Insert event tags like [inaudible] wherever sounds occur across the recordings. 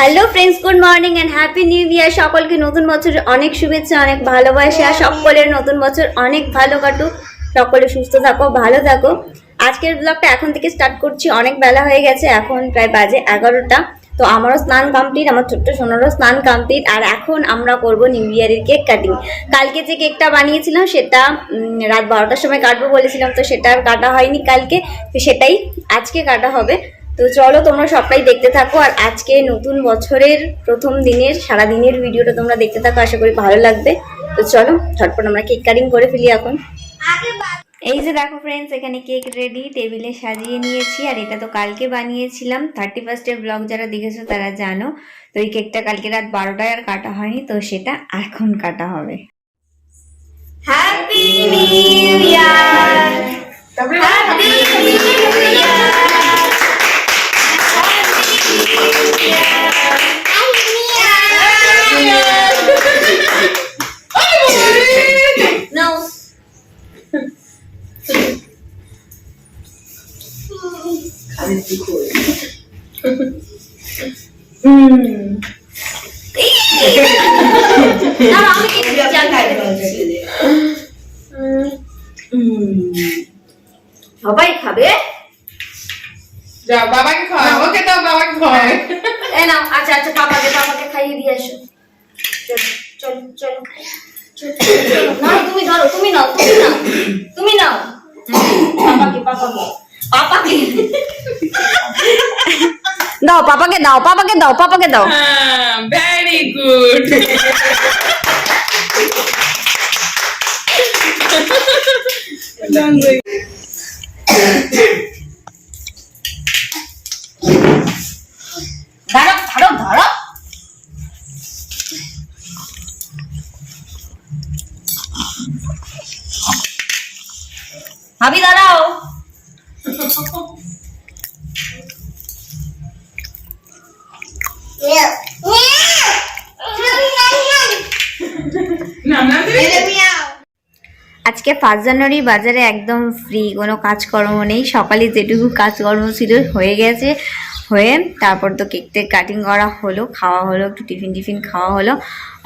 Hello friends good morning and happy new year সকলকে নতুন বছরের অনেক শুভেচ্ছা অনেক ভালোবাসা সকলের নতুন বছর অনেক ভালো কাটুক। সকলে সুস্থ থাকো ভালো থাকো। আজকের ব্লগটা এখন থেকে স্টার্ট করছি অনেক বেলা হয়ে গেছে এখন প্রায় বাজে এগারোটা। তো আমারও স্নান কমপ্লিট আমার ছোট্ট সোনারও স্নান কমপ্লিট আর এখন আমরা করব নিউ ইয়ারের কেক কাটিং কালকে যে কেকটা বানিয়েছিলাম সেটা রাত বারোটার সময় কাটবো বলেছিলাম তো সেটা আর কাটা হয়নি কালকে তো সেটাই আজকে কাটা হবে। তো চলো তোমরা সবটাই দেখতে থাকো, আর আজকে নতুন বছরের প্রথম দিনের সারা দিনের ভিডিওটা তোমরা দেখতে থাকো, আশা করি ভালো লাগবে। তো চলো, ঝটপট আমরা কেক কাটিং করে ফেলি এখন। এই যে দেখো ফ্রেন্ডস এখানে কেক রেডি টেবিলে সাজিয়ে নিয়েছি, আর এটা তো কালকে বানিয়েছিলাম। থার্টি ফার্স্টের ব্লগ যারা দেখেছ তারা জানো, তো এই কেকটা কালকে রাত বারোটায় আর কাটা হয়নি, তো সেটা এখন কাটা হবে। হ্যাপি নিউ না, না। সবাই খাবে যা বাবাকে খাওয়া ওকে দাও বাবাকে খাওয়ায় এ নাও আচ্ছা আচ্ছা পাপাকে খাইয়ে দিয়ে আসো চলো, চলো। তুমি ধরো তুমি নাও তুমি নাও তুমি নাও পাপাকে পাপাকে পাপাকে দাও পাপাকে দাও পাপাকে দাও পাপাকে দাও। ভেরি গুড ধরো ধরো ধরো ভাবি দাঁড়াও। আজকে ফার্স্ট জানুয়ারি বাজারে একদম ফ্রি কোনো কাজকর্ম নেই। সকালে যেটুকু কাজকর্ম ছিল হয়ে গেছে, হয়ে তারপর তো কেক টেক কাটিং করা হলো, খাওয়া হলো, একটু টিফিন টিফিন খাওয়া হলো।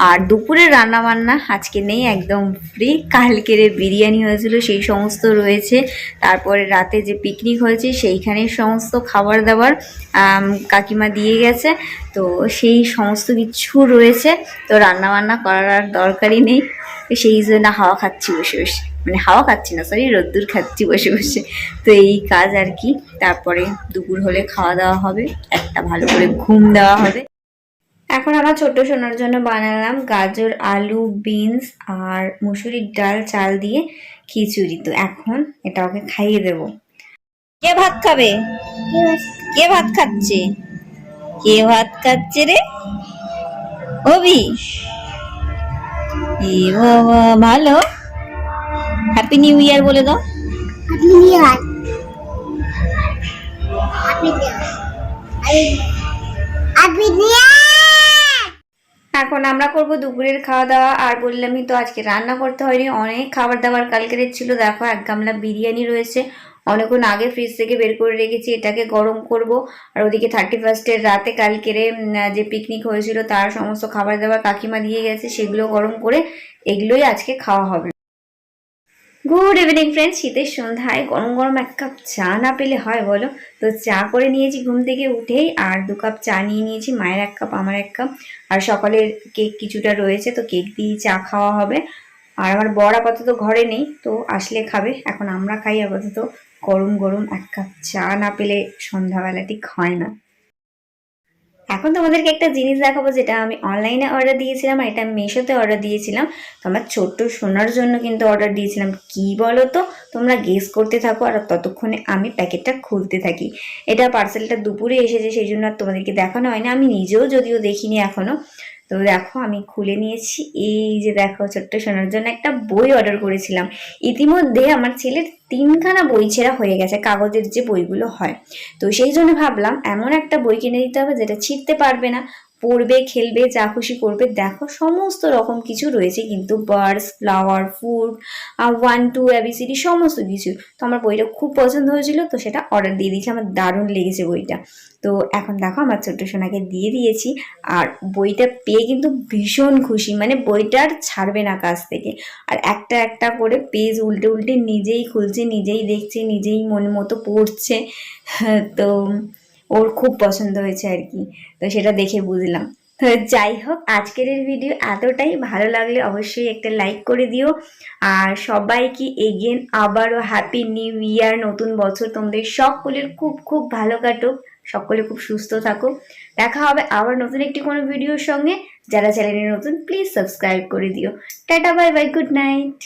আর দুপুরে রান্না বান্না আজকে নেই, একদম ফ্রি কালকের বিরিয়ানি হয়েছিল, সেই সমস্ত রয়েছে। তারপরে রাতে যে পিকনিক হয়েছে, সেইখানে সমস্ত খাবার দাবার কাকিমা দিয়ে গেছে। তো সেই সমস্ত কিছু রয়েছে। তো রান্না বান্না করার আর দরকারই নেই। সেই জন্য হাওয়া খাচ্ছি বসে বসে। মানে হাওয়া খাচ্ছি না সরি রোদ্দুর খাচ্ছি বসে বসে। তো এই কাজ আর কি। তারপরে দুপুর হলে খাওয়া দাওয়া হবে। একটা ভালো করে ঘুম দেওয়া হবে। এখন আমার ছোট্ট সোনার জন্য বানালাম গাজর আলু বিনস আর মুসুরির ডাল চাল দিয়ে খিচুড়ি। তো এখন এটা ওকে খাইয়ে দেব। কে ভাত খাবে? কে ভাত খাচ্ছে? কে ভাত খাচ্ছে রে? অভি। এ বাবা ভালো? হ্যাপি নিউ ইয়ার বলে দাও. Happy New Year. এখন আমরা করব দুপুরের খাওয়া দাওয়া আর বললামই তো আজকে রান্না করতে হয়নি। অনেক খাবার দাবার কালকের ছিল। দেখো এক গামলা বিরিয়ানি রয়েছে। অনেকক্ষণ আগে ফ্রিজ থেকে বের করে রেখেছি, এটাকে গরম করব। আর ওদিকে থার্টি ফার্স্টের রাতে কালকেরে যে পিকনিক হয়েছিল, তার সমস্ত খাবার দাবার কাকিমা দিয়ে গেছে, সেগুলো গরম করে এগুলোই আজকে খাওয়া হবে। গুড ইভিনিং ফ্রেন্ডস শীতের সন্ধ্যায় গরম গরম এক কাপ চা না পেলে হয় বলো? তো চা করে নিয়েছি ঘুম থেকে উঠেই, আর দু কাপ চা নিয়ে নিয়েছি, মায়ের এক কাপ, আমার এক কাপ। আর সকালের কেক কিছুটা রয়েছে, তো কেক দিয়ে চা খাওয়া হবে। আর আমার বর আপাতত ঘরে নেই, তো আসলে খাবে, এখন আমরা খাই আপাতত। গরম গরম এক কাপ চা না পেলে সন্ধ্যাবেলা ঠিক হয় না। এখন তোমাদেরকে একটা জিনিস দেখাবো যেটা আমি অনলাইনে অর্ডার দিয়েছিলাম আর এটা মেশোতে অর্ডার দিয়েছিলাম। তো আমার ছোট্ট সোনার জন্য কিন্তু অর্ডার দিয়েছিলাম। কি বলো তো? তোমরা গেস করতে থাকো আর ততক্ষণে আমি প্যাকেটটা খুলতে থাকি। এটা পার্সেলটা দুপুরে এসেছে, সেই জন্য আর তোমাদেরকে দেখানো হয়নি। আমি নিজেও যদিও দেখিনি এখনও। তো দেখো, আমি খুলে নিয়েছি। এই যে দেখো, ছোট্ট সোনার জন্য একটা বই অর্ডার করেছিলাম। ইতিমধ্যে আমার ছেলের তিনখানা বই ছেঁড়া হয়ে গেছে, কাগজের যে বইগুলো হয়। তো সেই জন্য ভাবলাম, এমন একটা বই কিনে দিতে হবে, যেটা ছিঁড়তে পারবে না। পড়বে, খেলবে, যা খুশি করবে। দেখো, সমস্ত রকম কিছু রয়েছে কিন্তু birds flower food one two ABCD সমস্ত কিছু। তো আমার বইটা খুব পছন্দ হয়েছিল, তো সেটা অর্ডার দিয়ে দিয়েছি। আমার দারুণ লেগেছে বইটা। তো এখন দেখো, আমার ছোট্ট সোনাকে দিয়ে দিয়েছি। আর বইটা পেয়ে কিন্তু ভীষণ খুশি। মানে বইটা আর ছাড়বে না কাছ থেকে। আর একটা একটা করে পেজ উল্টে উল্টে নিজেই খুলছে, নিজেই দেখছে, নিজেই মন মতো পড়ছে। [laughs] তো ওর খুব পছন্দ হয়েছে আর কি। তো সেটা দেখে বুঝলাম। তো যাই হোক, আজকের এই ভিডিও এতটাই। ভালো লাগলে অবশ্যই একটা লাইক করে দিও। আর সবাইকে এগেন আবারও হ্যাপি নিউ ইয়ার নতুন বছর। তোমাদের সকলের খুব খুব ভালো কাটুক। সকলে খুব সুস্থ থাকো দেখা হবে আবার নতুন একটি কোনো ভিডিওর সঙ্গে। যারা চ্যানেলে নতুন প্লিজ সাবস্ক্রাইব করে দিও। Ta-ta bye bye good night